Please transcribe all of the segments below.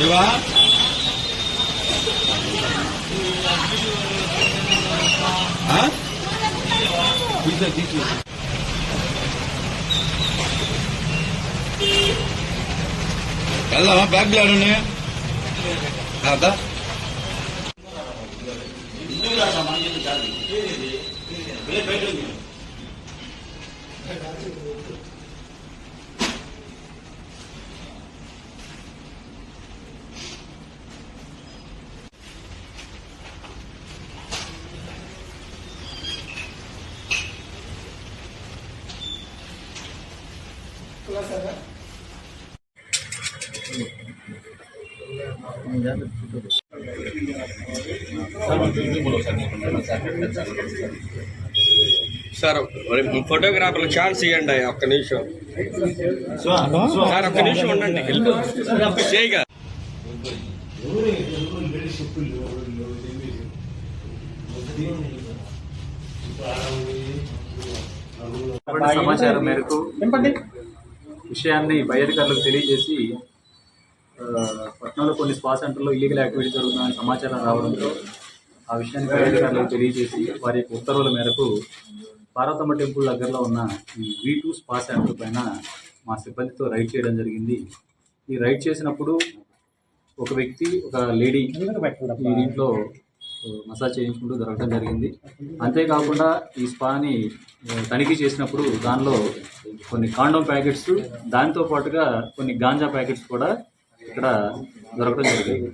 ఇవా ఆ? తీసే తీసు వెళ్దామా బ్యాగ్ ఆడండి కాదా సార్ ఫోటోగ్రాఫర్లు ఛాన్స్ ఇవ్వండి ఒక్క నిమిషం. సార్ ఒక్క నిమిషం ఉండండి. చేయగా సమాచారం మేరకు విషయాన్ని పై అధికారులకు తెలియజేసి పట్నంలో కొన్ని స్పా సెంటర్లో ఇల్లీగల్ యాక్టివిటీ జరుగుతుందని సమాచారం రావడంతో ఆ విషయాన్ని పై అధికారులకు తెలియజేసి వారి యొక్క ఉత్తర్వుల మేరకు పార్వతమ్మ టెంపుల్ దగ్గరలో ఉన్న ఈ వి టూ స్పా సెంటర్ పైన మా సిబ్బందితో రైడ్ చేయడం జరిగింది. ఈ రైడ్ చేసినప్పుడు ఒక వ్యక్తి ఒక లేడీ ఈ దీంట్లో మసాజ్ చేయించుకుంటూ దొరకడం జరిగింది. అంతేకాకుండా ఈ స్పాని తనిఖీ చేసినప్పుడు దానిలో కొన్ని కాండోమ్ ప్యాకెట్స్ దాంతో పాటుగా కొన్ని గాంజా ప్యాకెట్స్ కూడా ఇక్కడ దొరకడం జరిగింది.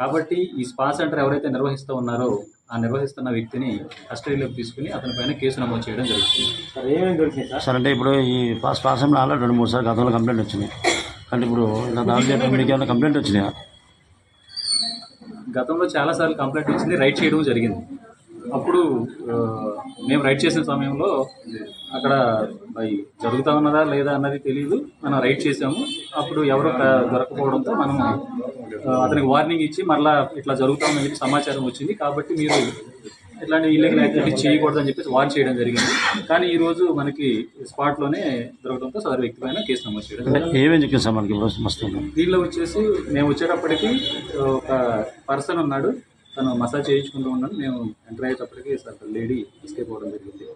కాబట్టి ఈ స్పా సెంటర్ ఎవరైతే నిర్వహిస్తూ ఉన్నారో ఆ నిర్వహిస్తున్న వ్యక్తిని కస్టడీలోకి తీసుకుని అతని పైన కేసు నమోదు చేయడం జరుగుతుంది. సార్ అంటే ఇప్పుడు ఈ పాస్ పాసంలో ఆల్రెడీ రెండు మూడు సార్లు గతంలో కంప్లైంట్ వచ్చినాయి. అంటే ఇప్పుడు ఇలా ఏమైనా కంప్లైంట్ వచ్చినాయా? గతంలో చాలాసార్లు కంప్లైంట్ వచ్చింది రైడ్ చేయడం జరిగింది. అప్పుడు మేము రైడ్ చేసిన సమయంలో అక్కడ అవి జరుగుతా ఉన్నదా లేదా అన్నది తెలియదు మనం రైడ్ చేసాము అప్పుడు ఎవరు దొరకపోవడంతో మనం అతనికి వార్నింగ్ ఇచ్చి మరలా ఇట్లా జరుగుతా ఉందని సమాచారం వచ్చింది. కాబట్టి మీరు ఇట్లాంటి ఇల్లీగల్ యాక్టివిటీస్ చేయకూడదని చెప్పేసి వార్న్ చేయడం జరిగింది. కానీ ఈ రోజు మనకి స్పాట్లోనే దొరకడంతో సదరు వ్యక్తి పైన కేసు నమోదు చేయడం. ఏమేమి మనకి మస్తు దీనిలో వచ్చేసి మేము వచ్చేటప్పటికి ఒక పర్సన్ ఉన్నాడు. తను మసాజ్ చేయించుకుంటూ ఉన్నాడు. మేము ఎంటర్ అయ్యేటప్పటికి సార్ లేడీ ఎస్కేప్ అవ్వడం జరిగింది.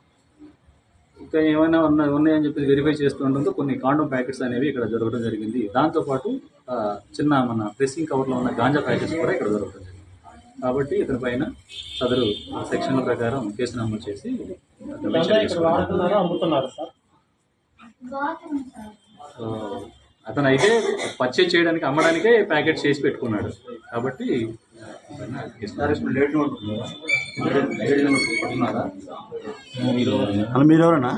ఇంకా ఏమైనా ఉన్న ఉన్నాయని చెప్పి వెరిఫై చేస్తూ ఉండడంతో కొన్ని కాండోమ్ ప్యాకెట్స్ అనేవి ఇక్కడ దొరకడం జరిగింది. దాంతోపాటు చిన్న మన ప్రెస్సింగ్ కవర్లో ఉన్న గాంజా ప్యాకెట్స్ కూడా ఇక్కడ దొరకడం జరిగింది కాబట్టి ఇతని పైన సదరు సెక్షన్ల ప్రకారం కేసు నమోదు చేసి అతను అయితే పర్చేజ్ చేయడానికి అమ్మడానికే ప్యాకెట్ చేసి పెట్టుకున్నాడు. కాబట్టి అలా మీరు ఎవరన్నా?